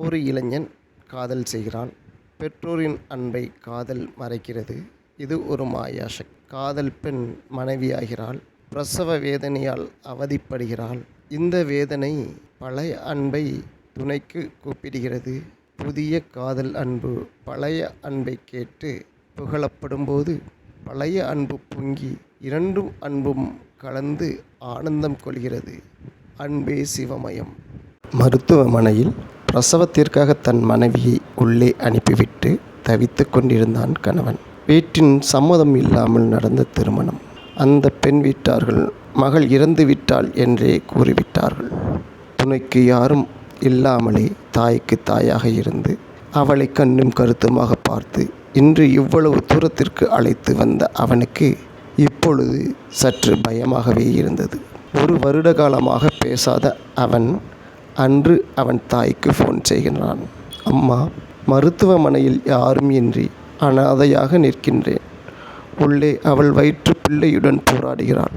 ஒரு இளைஞன் காதல் செய்கிறான். பெற்றோரின் அன்பை காதல் மறைக்கிறது. இது ஒரு மாயாசக் காதல் பெண் மனைவியாகிறாள். பிரசவ வேதனையால் அவதிப்படுகிறாள். இந்த வேதனை பழைய அன்பை துணைக்கு கூப்பிடுகிறது. புதிய காதல் அன்பு பழைய அன்பை கேட்டு புகழப்படும்போது பழைய அன்பு பொங்கி இரண்டும் அன்பும் கலந்து ஆனந்தம் கொள்கிறது. அன்பே சிவமயம். மருத்துவமனையில் பிரசவத்திற்காக தன் மனைவியை உள்ளே அனுப்பிவிட்டு தவித்து கொண்டிருந்தான் கணவன். வீட்டின் சம்மதம் இல்லாமல் நடந்த திருமணம். அந்த பெண் வீட்டார்கள் மகள் இறந்து விட்டாள் என்றே கூறிவிட்டார்கள். துணைக்கு யாரும் இல்லாமலே தாய்க்கு தாயாக இருந்து அவளை கண்ணும் கருத்துமாக பார்த்து இன்று இவ்வளவு தூரத்திற்கு அழைத்து வந்த அவனுக்கு இப்பொழுது சற்று பயமாகவே இருந்தது. ஒரு வருட காலமாக பேசாத அவன் அன்று அவன் தாய்க்கு ஃபோன் செய்கின்றான். அம்மா மருத்துவமனையில் யாரும் இன்றி அனாதையாக நிற்கின்றேன். உள்ளே அவள் வயிற்று பிள்ளையுடன் போராடுகிறாள்.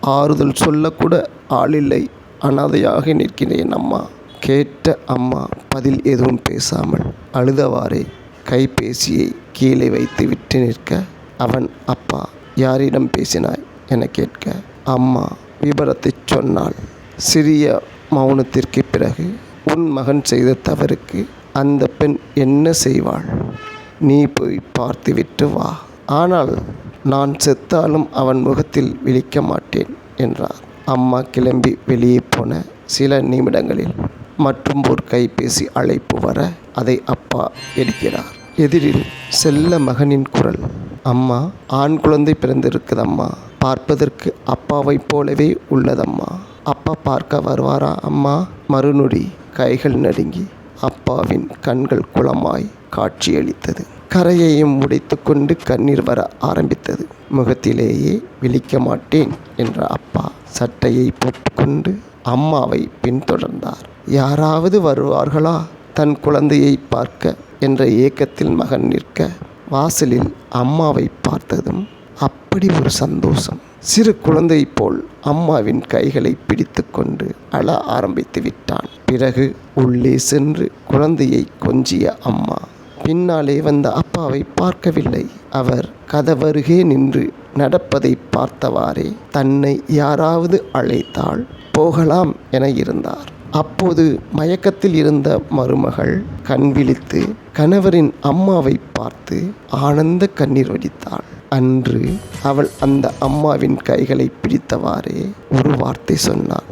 ஆறுதல் சொல்லக்கூட ஆளில்லை அனாதையாக நிற்கிறேன் அம்மா. கேட்ட அம்மா பதில் எதுவும் பேசாமல் அழுதவாறே கைபேசியை கீழே வைத்து விட்டு நிற்க அவன் அப்பா யாரிடம் பேசினாய்? என கேட்க அம்மா விபரத்தை சொன்னாள். சிறிய மௌனத்திற்கு பிறகு உன் மகன் செய்த தவறுக்கு அந்த பெண் என்ன செய்வாள்? நீ போய் பார்த்துவிட்டு வா. ஆனால் நான் செத்தாலும் அவன் முகத்தில் விழிக்க மாட்டேன் என்றார். அம்மா கிளம்பி வெளியே போன சில நிமிடங்களில் மற்றும் ஒரு கைபேசி அழைப்பு வர அதை அப்பா எடுக்கிறார். எதிரில் செல்ல மகனின் குரல் அம்மா ஆண் குழந்தை பிறந்திருக்குதம்மா. பார்ப்பதற்கு அப்பாவைப் போலவே உள்ளதம்மா. அப்பா பார்க்க வருவாரா? அம்மா மறுநொடி கைகள் நடுங்கி அப்பாவின் கண்கள் குளமாய் காட்சியளித்தது. கரையையும் உடைத்துக்கொண்டு கண்ணீர் வர ஆரம்பித்தது. முகத்திலேயே விழிக்க மாட்டேன் என்ற அப்பா சட்டையை போட்டுக்கொண்டு அம்மாவை பின்தொடர்ந்தார். யாராவது வருவார்களா? தன் குழந்தையை பார்க்க என்ற ஏக்கத்தில் மகன் நிற்க வாசலில் அம்மாவை பார்த்ததும் அப்படி ஒரு சந்தோஷம். சிறு குழந்தை போல் அம்மாவின் கைகளை பிடித்துக்கொண்டு அழ ஆரம்பித்து விட்டான். பிறகு உள்ளே சென்று குழந்தையை கொஞ்சிய அம்மா பின்னாலே வந்த அப்பாவை பார்க்கவில்லை. அவர் கதவருகே நின்று நடப்பதை பார்த்தவாறே தன்னை யாராவது அழைத்தால் போகலாம் என இருந்தார். அப்போது மயக்கத்தில் இருந்த மருமகள் கண் விழித்து கணவரின் அம்மாவை பார்த்து ஆனந்த கண்ணீர் வடித்தாள். அன்று அவள் அந்த அம்மாவின் கைகளை பிடித்தவாறே ஒரு வார்த்தை சொன்னாள்.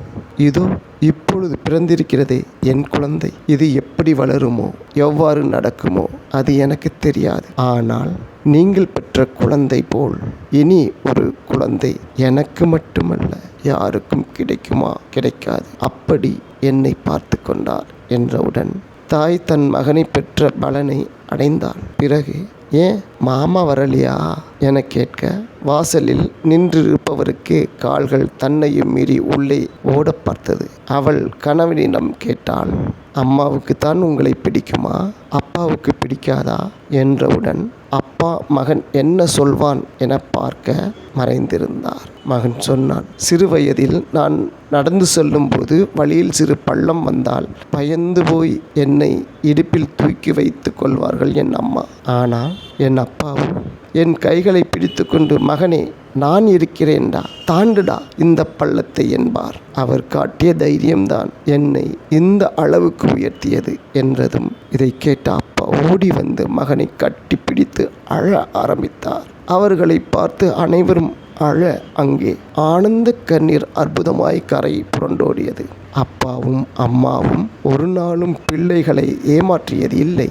இதோ இப்பொழுது பிறந்திருக்கிறதே என் குழந்தை. இது எப்படி வளருமோ எவ்வாறு நடக்குமோ அது எனக்கு தெரியாது. ஆனால் நீங்கள் பெற்ற குழந்தை போல் இனி ஒரு குழந்தை எனக்கு மட்டுமல்ல யாருக்கும் கிடைக்குமா? கிடைக்காது. அப்படி என்னை பார்த்து கொண்டார் என்றவுடன் தாய் தன் மகனை பெற்ற பலனை அடைந்தாள். பிறகு ஏன் மாமா வரலையா? என கேட்க வாசலில் நின்றிருப்பவருக்கு கால்கள் தன்னையும் மீறி உள்ளே ஓட பார்த்தது. அவள் கணவனிடம் கேட்டாள் அம்மாவுக்கு தான் உங்களை பிடிக்குமா? அப்பாவுக்கு பிடிக்காதா? என்றவுடன் அப்பா மகன் என்ன சொல்வான் என பார்க்க மறைந்திருந்தார். மகன் சொன்னான் சிறு வயதில் நான் நடந்து செல்லும்போது வழியில் சிறு பள்ளம் வந்தால் பயந்து போய் என்னை இடுப்பில் தூக்கி வைத்து கொள்வார்கள் என் அம்மா. ஆனால் என் அப்பாவும் என் கைகளை பிடித்துக்கொண்டு மகனே நான் இருக்கிறேன்டா தாண்டுடா இந்த பள்ளத்தை என்பார். அவர் காட்டிய தைரியம்தான் என்னை இந்த அளவுக்கு உயர்த்தியது என்றதும் இதை கேட்ட அப்பா ஓடி வந்து மகனை கட்டி பிடித்து அழ ஆரம்பித்தார். அவர்களை பார்த்து அனைவரும் அழ அங்கே ஆனந்த கண்ணீர் அற்புதமாய் கரை புரண்டோடியது. அப்பாவும் அம்மாவும் ஒரு நாளும் பிள்ளைகளை ஏமாற்றியது இல்லை.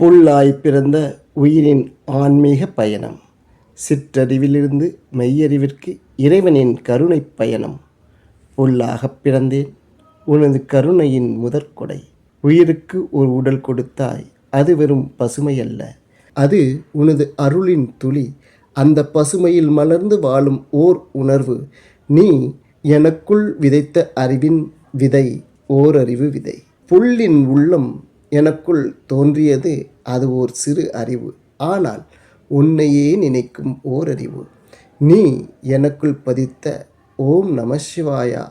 புல்லாய் பிறந்த உயிரின் ஆன்மீக பயணம். சிற்றறிவிலிருந்து மெய்யறிவிற்கு இறைவனின் கருணை பயணம். உள்ளாகப் பிறந்தேன். உனது கருணையின் முதற்கொடை. உயிருக்கு ஒரு உடல் கொடுத்தாய். அது வெறும் பசுமை அல்ல அது உனது அருளின் துளி. அந்த பசுமையில் மலர்ந்து வாழும் ஓர் உணர்வு. நீ எனக்குள் விதைத்த அறிவின் விதை. ஓரறிவு விதை. புல்லின் உள்ளம் எனக்குள் தோன்றியது. அது ஓர் சிறு அறிவு. ஆனால் உன்னையே நினைக்கும் ஓரறிவு. நீ எனக்குள் பதித்த ஓம் நம சிவாயா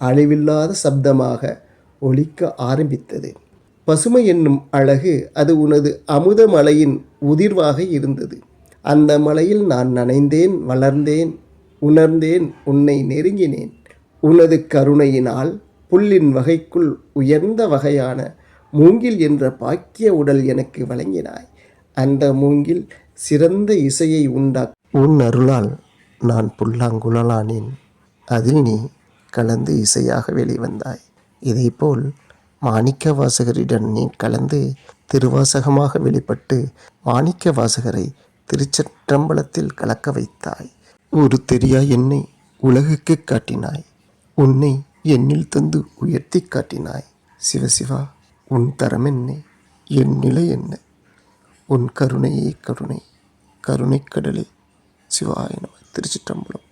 அழிவில்லாத சப்தமாக ஒலிக்க ஆரம்பித்தது. பசுமை என்னும் அழகு அது உனது அமுத மலையின் உதிர்வாக இருந்தது. அந்த மலையில் நான் நனைந்தேன் வளர்ந்தேன் உணர்ந்தேன் உன்னை நெருங்கினேன். உனது கருணையினால் புல்லின் வகைக்குள் உயர்ந்த வகையான மூங்கில் என்ற பாக்கிய உடல் எனக்கு வழங்கினாய். அந்த மூங்கில் சிறந்த இசையை உண்டா உன் அருளால் நான் புல்லாங்குழலானேன். அதில் நீ கலந்து இசையாக வெளிவந்தாய். இதைப்போல் மாணிக்க வாசகரிடம் நீ கலந்து திருவாசகமாக வெளிப்பட்டு மாணிக்க வாசகரை திருச்சற்றம்பலத்தில் கலக்க வைத்தாய். ஒரு தெரியா என்னை உலகுக்கு காட்டினாய். உன்னை என்னில் தந்து உயர்த்தி காட்டினாய். சிவசிவா உன் தரம் என்ன? என் நிலை என்ன? உன் கருணையே கருணை. கருணைக்கடலே சிவாய நம திருச்சிற்றம்பலம்.